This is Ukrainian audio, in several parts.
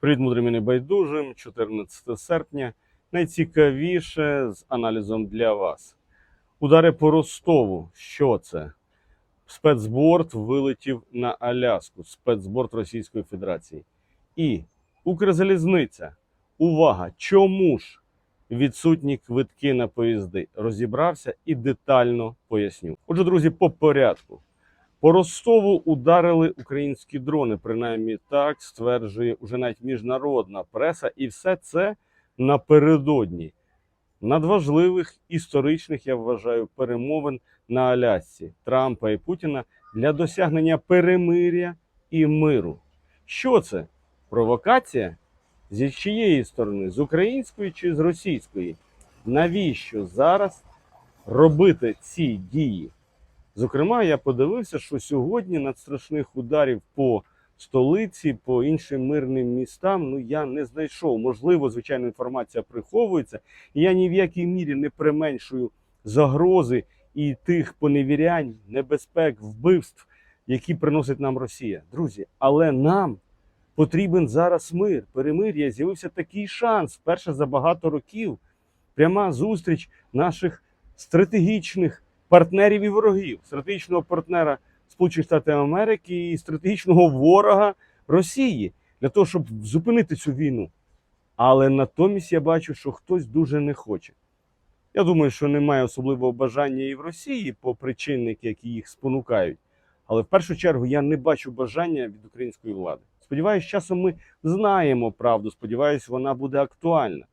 Привіт, мудрим і небайдужим. 14 серпня. Найцікавіше з аналізом для вас. Удари по Ростову. Що це? Спецборд вилетів на Аляску. Спецборд Російської Федерації. І Укрзалізниця. Увага! Чому ж відсутні квитки на поїзди? Розібрався і детально поясню. Отже, друзі, по порядку. По Ростову ударили українські дрони, принаймні так стверджує уже навіть міжнародна преса, і все це напередодні надважливих історичних, я вважаю, перемовин на Алясці Трампа і Путіна для досягнення перемиря і миру. Що це? Провокація? Зі чиєї сторони? З української чи з російської? Навіщо зараз робити ці дії? Зокрема, я подивився, що сьогодні надстрашних ударів по столиці, по іншим мирним містам, ну я не знайшов. Можливо, звичайно, інформація приховується, і я ні в якій мірі не применшую загрози і тих поневірянь, небезпек, вбивств, які приносить нам Росія. Друзі, але нам потрібен зараз мир, перемир'я. З'явився такий шанс вперше за багато років. Пряма зустріч наших стратегічних партнерів і ворогів, стратегічного партнера Сполучених Штатів Америки і стратегічного ворога Росії для того, щоб зупинити цю війну. Але натомість я бачу, що хтось дуже не хоче. Я думаю, що немає особливого бажання і в Росії по причинник, які їх спонукають. Але в першу чергу я не бачу бажання від української влади. Сподіваюсь, часом ми знаємо правду. Сподіваюсь, вона буде актуальна.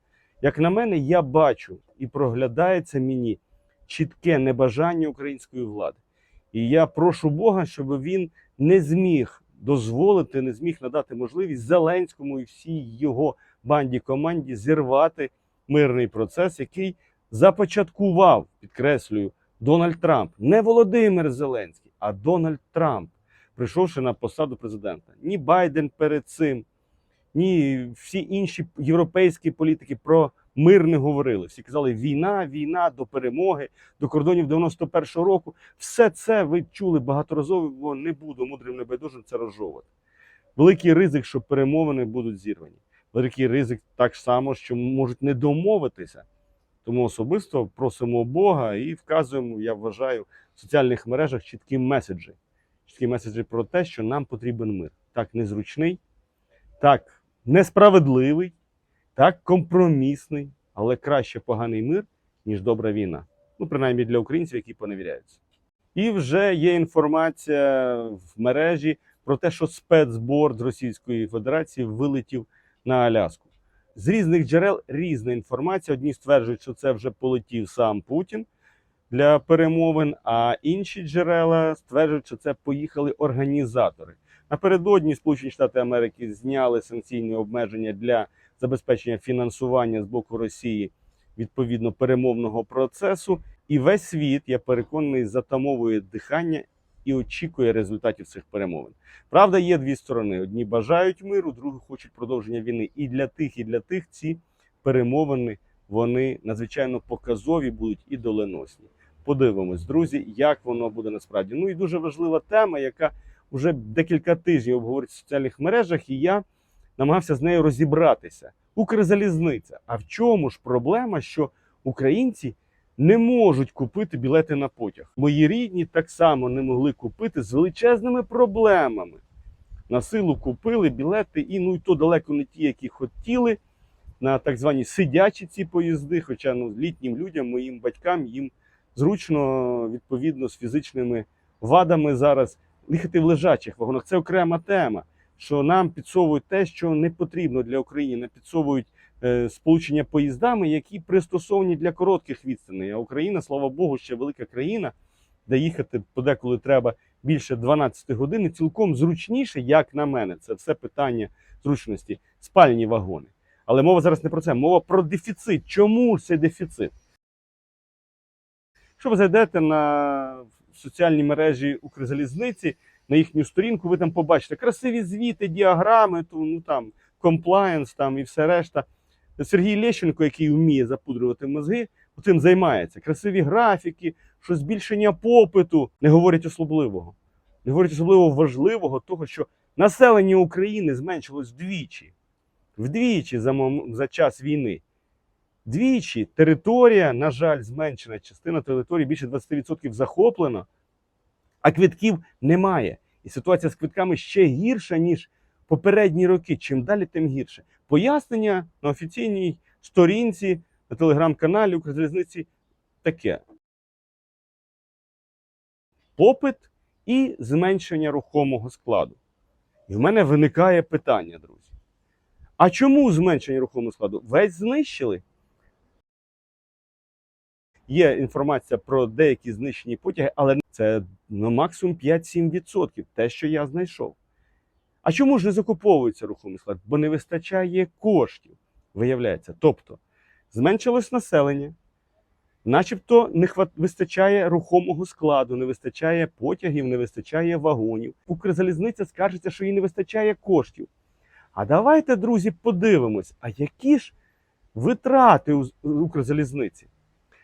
Як на мене, я бачу і проглядається мені чітке небажання української влади. І я прошу Бога, щоб він не зміг дозволити, не зміг надати можливість Зеленському і всій його банді команді зірвати мирний процес, який започаткував, підкреслюю, Дональд Трамп, не Володимир Зеленський, а Дональд Трамп, прийшовши на посаду президента. Ні Байден перед цим, ні всі інші європейські політики про мир не говорили. Всі казали війна, війна до перемоги, до кордонів 91-го року. Все це ви чули багаторазово, не буду мудрим небайдужим це розжовувати. Великий ризик, що перемовини будуть зірвані. Великий ризик так само, що можуть не домовитися. Тому особисто просимо Бога і вказуємо, я вважаю, в соціальних мережах чіткі меседжі. Чіткі меседжі про те, що нам потрібен мир. Так незручний, так несправедливий, так компромісний, але краще поганий мир, ніж добра війна. Ну, принаймні для українців, які поневіряються. І вже є інформація в мережі про те, що спецборд Російської Федерації вилетів на Аляску. З різних джерел різна інформація. Одні стверджують, що це вже полетів сам Путін для перемовин, а інші джерела стверджують, що це поїхали організатори. Напередодні Сполучені Штати Америки зняли санкційні обмеження для забезпечення фінансування з боку Росії відповідно перемовного процесу. І весь світ, я переконаний, затамовує дихання і очікує результатів цих перемовин. Правда, є дві сторони: одні бажають миру, другі хочуть продовження війни. І для тих, і для тих ці перемовини вони надзвичайно показові будуть і доленосні. Подивимось, друзі, як воно буде насправді. Ну і дуже важлива тема, яка вже декілька тижнів обговорюється в соціальних мережах, і я намагався з нею розібратися. Укрзалізниця. А в чому ж проблема, що українці не можуть купити білети на потяг? Мої рідні так само не могли купити з величезними проблемами. На силу купили білети, і ну і то далеко не ті, які хотіли, на так звані сидячі ці поїзди. Хоча ну, літнім людям, моїм батькам, їм зручно відповідно з фізичними вадами зараз їхати в лежачих вагонах. Це окрема тема що нам підсовують те, що не потрібно для України. Нам підсовують е, сполучення поїздами, які пристосовані для коротких відстаней. А Україна, слава Богу, ще велика країна, де їхати подеколи треба більше 12 годин. І цілком зручніше, як на мене, це все питання зручності, спальні вагони. Але мова зараз не про це, мова про дефіцит. Чому ж цей дефіцит? Якщо ви зайдете на соціальні мережі Укрзалізниці, на їхню сторінку, ви там побачите красиві звіти, діаграми, ту, ну там комплаєнс там і все решта. Сергій Лещенко, який вміє запудрювати мозги, цим займається. Красиві графіки, що збільшення попиту не говорять особливого. Не говорять особливо важливого, того, що населення України зменшилось вдвічі. вдвічі за, мом- за час війни. Двічі територія, на жаль, зменшена частина території більше 20% захоплено, а квитків немає. І ситуація з квитками ще гірша, ніж попередні роки. Чим далі, тим гірше. Пояснення на офіційній сторінці на телеграм-каналі Укрзалізниці таке: попит і зменшення рухомого складу. І в мене виникає питання, друзі. А чому зменшення рухомого складу? Весь знищили? Є інформація про деякі знищені потяги, але це ну, максимум 5-7%, те, що я знайшов. А чому ж не закуповується рухомий склад? Бо не вистачає коштів, виявляється. Тобто зменшилось населення, начебто не вистачає рухомого складу, не вистачає потягів, не вистачає вагонів. Укрзалізниця скаржиться, що їй не вистачає коштів. А давайте, друзі, подивимось, а які ж витрати у Укрзалізниці?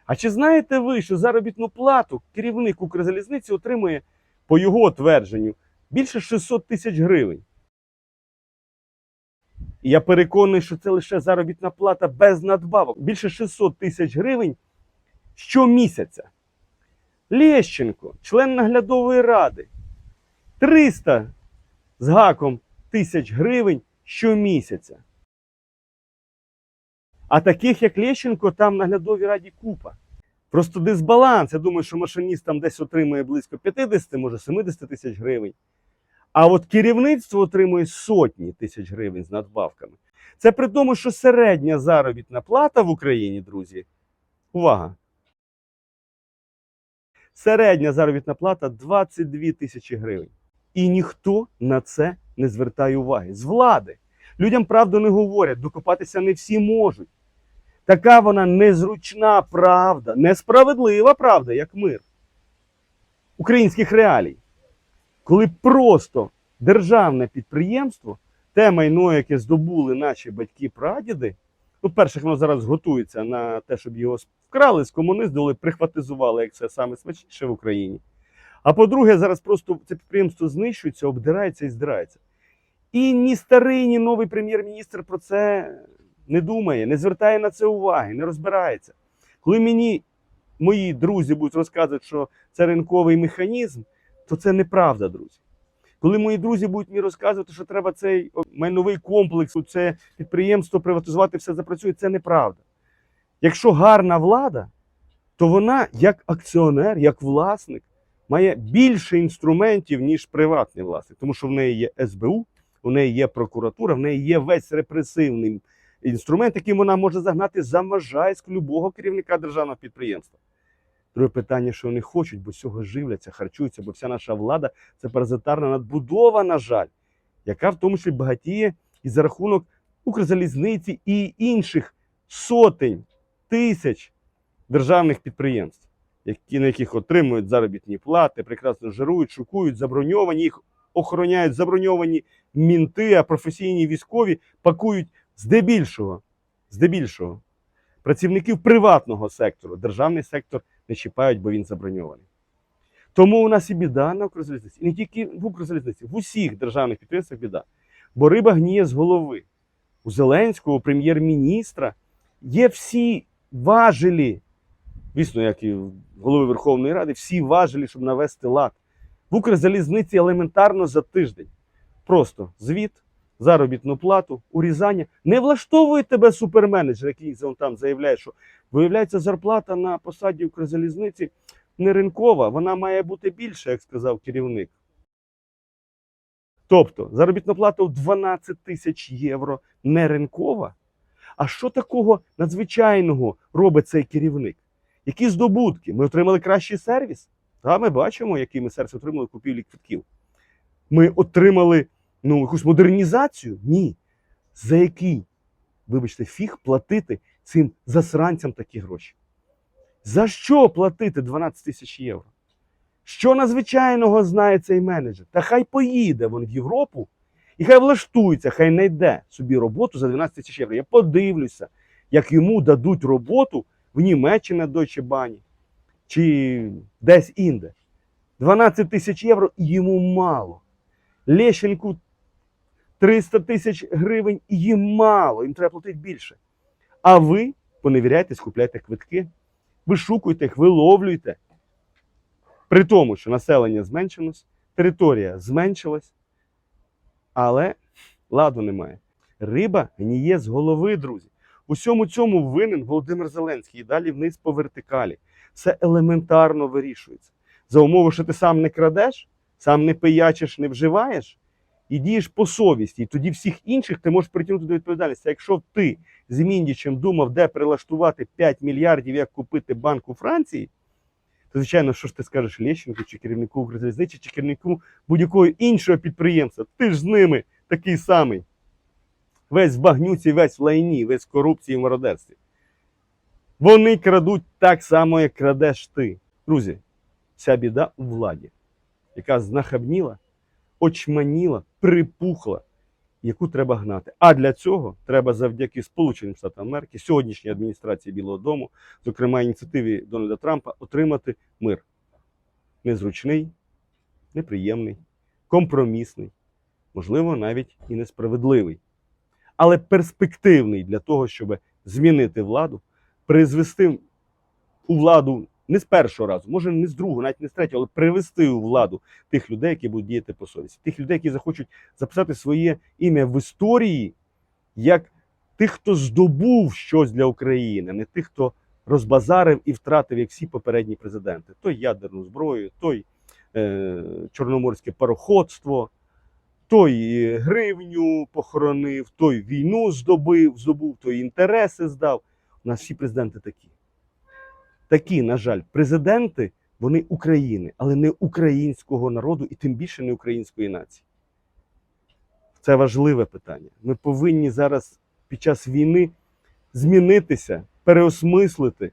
А чи знаєте ви, що заробітну плату керівник Укрзалізниці отримує, по його твердженню, більше 600 тисяч гривень? І я переконаний, що це лише заробітна плата без надбавок. Більше 600 тисяч гривень щомісяця. Лещенко, член наглядової ради, 300 з гаком тисяч гривень щомісяця. А таких, як Лещенко, там на наглядовій раді купа. Просто дисбаланс. Я думаю, що машиніст там десь отримує близько 50, може 70 тисяч гривень. А от керівництво отримує сотні тисяч гривень з надбавками. Це при тому, що середня заробітна плата в Україні, друзі. Увага! Середня заробітна плата 22 тисячі гривень. І ніхто на це не звертає уваги. З влади. Людям правду не говорять, докопатися не всі можуть. Така вона незручна правда, несправедлива правда, як мир українських реалій. Коли просто державне підприємство, те майно, яке здобули наші батьки-прадіди, ну, перше, воно зараз готується на те, щоб його вкрали, скомуніздили, прихватизували, як це саме смачніше в Україні. А по-друге, зараз просто це підприємство знищується, обдирається і здирається. І ні старий, ні новий прем'єр-міністр про це не думає, не звертає на це уваги, не розбирається. Коли мені мої друзі будуть розказувати, що це ринковий механізм, то це неправда, друзі. Коли мої друзі будуть мені розказувати, що треба цей майновий комплекс, це підприємство приватизувати, все запрацює, це неправда. Якщо гарна влада, то вона як акціонер, як власник, має більше інструментів, ніж приватний власник, тому що в неї є СБУ, у неї є прокуратура, в неї є весь репресивний інструмент, яким вона може загнати за любого керівника державного підприємства. Друге питання, що вони хочуть, бо з цього живляться, харчуються, бо вся наша влада це паразитарна надбудова, на жаль, яка в тому числі багатіє і за рахунок Укрзалізниці і інших сотень тисяч державних підприємств, які, на яких отримують заробітні плати, прекрасно жирують, шукують, заброньовані, їх охороняють заброньовані мінти, а професійні військові пакують здебільшого, здебільшого працівників приватного сектору. Державний сектор не чіпають, бо він заброньований. Тому у нас і біда на Укрзалізниці. І не тільки в Укрзалізниці, в усіх державних підприємствах біда. Бо риба гніє з голови. У Зеленського, у прем'єр-міністра, є всі важелі, звісно, як і в голови Верховної Ради, всі важелі, щоб навести лад. В Укрзалізниці елементарно за тиждень. Просто звіт, заробітну плату, урізання. Не влаштовує тебе суперменеджер, який он там заявляє, що виявляється зарплата на посаді Укрзалізниці не ринкова, вона має бути більша, як сказав керівник. Тобто заробітна плата у 12 тисяч євро не ринкова. А що такого надзвичайного робить цей керівник? Які здобутки? Ми отримали кращий сервіс? Та ми бачимо, який ми сервіс отримали купівлі квитків. Ми отримали ну, якусь модернізацію? Ні. За який, вибачте, фіг платити цим засранцям такі гроші? За що платити 12 тисяч євро? Що надзвичайного знає цей менеджер? Та хай поїде він в Європу і хай влаштується, хай знайде собі роботу за 12 тисяч євро. Я подивлюся, як йому дадуть роботу в Німеччині на Deutsche Bahn чи десь інде. 12 тисяч євро і йому мало. Лещенку 300 тисяч гривень їм мало, їм треба платити більше. А ви поневіряйтесь, купляйте квитки, вишукуйте їх, виловлюйте. При тому, що населення зменшилось, територія зменшилась, але ладу немає. Риба гніє з голови, друзі. У всьому цьому винен Володимир Зеленський і далі вниз по вертикалі. Все елементарно вирішується. За умови, що ти сам не крадеш, сам не пиячиш, не вживаєш, і дієш по совісті. І тоді всіх інших ти можеш притягнути до відповідальності. Якщо ти з Міндічем думав, де прилаштувати 5 мільярдів, як купити банк у Франції, то, звичайно, що ж ти скажеш Лещенку, чи керівнику Укрзалізниці, чи керівнику будь-якого іншого підприємства. Ти ж з ними такий самий. Весь в багнюці, весь в лайні, весь в корупції і мародерстві. Вони крадуть так само, як крадеш ти. Друзі, вся біда у владі, яка знахабніла, очманіла, припухла, яку треба гнати. А для цього треба завдяки Сполученим Штатам Америки, сьогоднішній адміністрації Білого Дому, зокрема ініціативі Дональда Трампа, отримати мир. Незручний, неприємний, компромісний, можливо, навіть і несправедливий, але перспективний для того, щоб змінити владу, призвести у владу не з першого разу, може не з другого, навіть не з третього, але привести у владу тих людей, які будуть діяти по совісті, тих людей, які захочуть записати своє ім'я в історії як тих, хто здобув щось для України, не тих, хто розбазарив і втратив, як всі попередні президенти. Той ядерну зброю, той е, чорноморське пароходство, той е, гривню похоронив, той війну здобив, здобув, той інтереси здав. У нас всі президенти такі. Такі, на жаль, президенти, вони України, але не українського народу і тим більше не української нації. Це важливе питання. Ми повинні зараз під час війни змінитися, переосмислити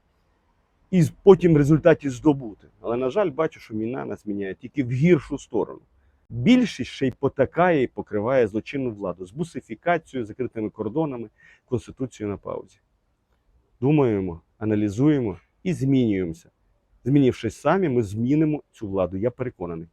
і потім в результаті здобути. Але, на жаль, бачу, що війна нас міняє тільки в гіршу сторону. Більшість ще й потакає і покриває злочинну владу з бусифікацією, закритими кордонами, конституцією на паузі. Думаємо, аналізуємо і змінюємося. Змінившись самі, ми змінимо цю владу. Я переконаний.